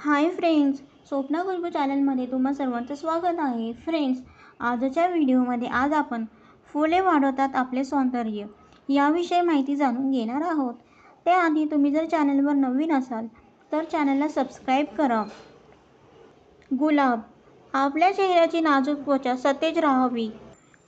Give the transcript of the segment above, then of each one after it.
Hi friends Swapna गुलबू चॅनलमध्ये तुम्हा सर्वांचं स्वागत आहे. फ्रेंड्स आजच्या व्हिडिओमध्ये आज आपण फुले वाढवतात आपले सौंदर्य याविषयी माहिती जाणून घेणार आहोत. त्याआधी तुम्ही जर चॅनलवर नवीन असाल तर चॅनलला सबस्क्राईब करा. गुलाब आपल्या चेहऱ्याची नाजूक त्वचा सतेज राहावी.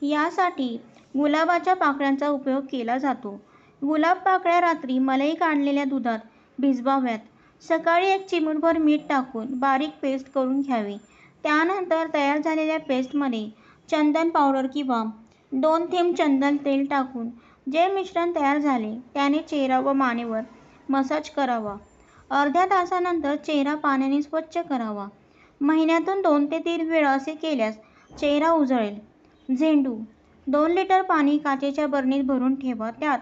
यासाठी गुलाबाच्या पाकळ्यांचा उपयोग केला जातो. गुलाब पाकळ्या रात्री मलई काढलेल्या दुधात भिजवाव्यात. सकाळी एक चिमूटभर मीठ टाकून बारीक पेस्ट करून घ्यावी. त्यानंतर तयार झालेल्या पेस्टमध्ये चंदन पावडर किंवा दोन थेंब चंदन तेल टाकून जे मिश्रण तयार झाले त्याने चेहरा व मानेवर मसाज करावा. अर्ध्या तासानंतर चेहरा पाण्याने स्वच्छ करावा. महिन्यातून दोन ते तीन वेळा असे केल्यास चेहरा उजळेल. झेंडू. दोन लिटर पाणी काचेच्या बरणीत भरून ठेवा. त्यात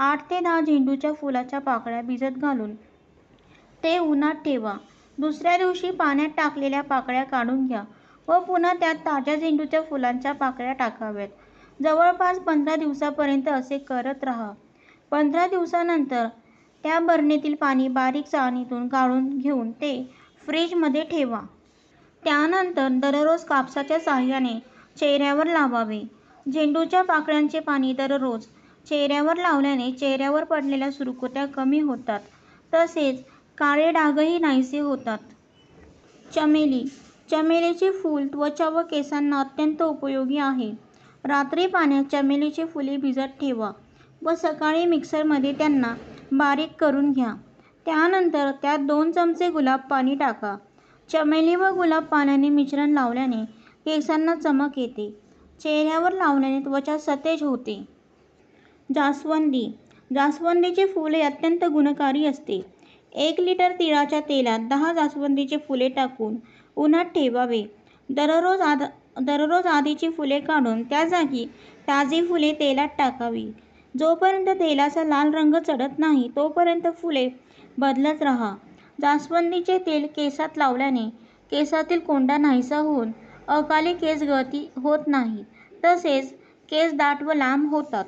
आठ ते दहा झेंडूच्या फुलाच्या पाकळ्या भिजत घालून ते उन्हात ठेवा. दुसऱ्या दिवशी पाण्यात टाकलेल्या पाकळ्या काढून घ्या व पुन्हा त्यात ताज्या झेंडूच्या फुलांच्या पाकळ्या टाकाव्यात. जवळपास पंधरा दिवसापर्यंत असे करत राहा. पंधरा दिवसानंतर त्या बरणीतील पाणी बारीक चाळणीतून गाळून घेऊन ते फ्रीजमध्ये ठेवा. त्यानंतर दररोज कापसाच्या साह्याने चेहऱ्यावर लावावे. झेंडूच्या पाकळ्यांचे पाणी दररोज चेहऱ्यावर लावल्याने चेहऱ्यावर पडलेल्या सुरकुत्या कमी होतात. तसेच काळे डागही नाहीसे होतात. चमेली. चमेलीचे फूल त्वचा व केसांना अत्यंत उपयोगी आहे. रात्री पाण्यात चमेलीची फुले भिजत ठेवा व सकाळी मिक्सरमध्ये त्यांना बारीक करून घ्या. त्यानंतर त्यात दोन चमचे गुलाब पाणी टाका. चमेली व गुलाब पाण्याने मिश्रण लावल्याने केसांना चमक येते. चेहऱ्यावर लावल्याने त्वचा सतेज होते. जास्वंदी. जास्वंदीचे फूल हे अत्यंत गुणकारी असते. एक लिटर तिळाच्या तेलात दहा जास्वंदीचे फुले टाकून उन्हात ठेवावे. दररोज आद दररोज आधीची फुले काढून त्या जागी ताजी फुले तेलात टाकावी. जोपर्यंत तेलाचा लाल रंग चढत नाही तोपर्यंत फुले बदलत राहा. जास्वंदीचे तेल केसात लावल्याने केसातील कोंडा नाहीसा होऊन अकाली केस गळती होत नाही तसेच केस दाट व लांब होतात.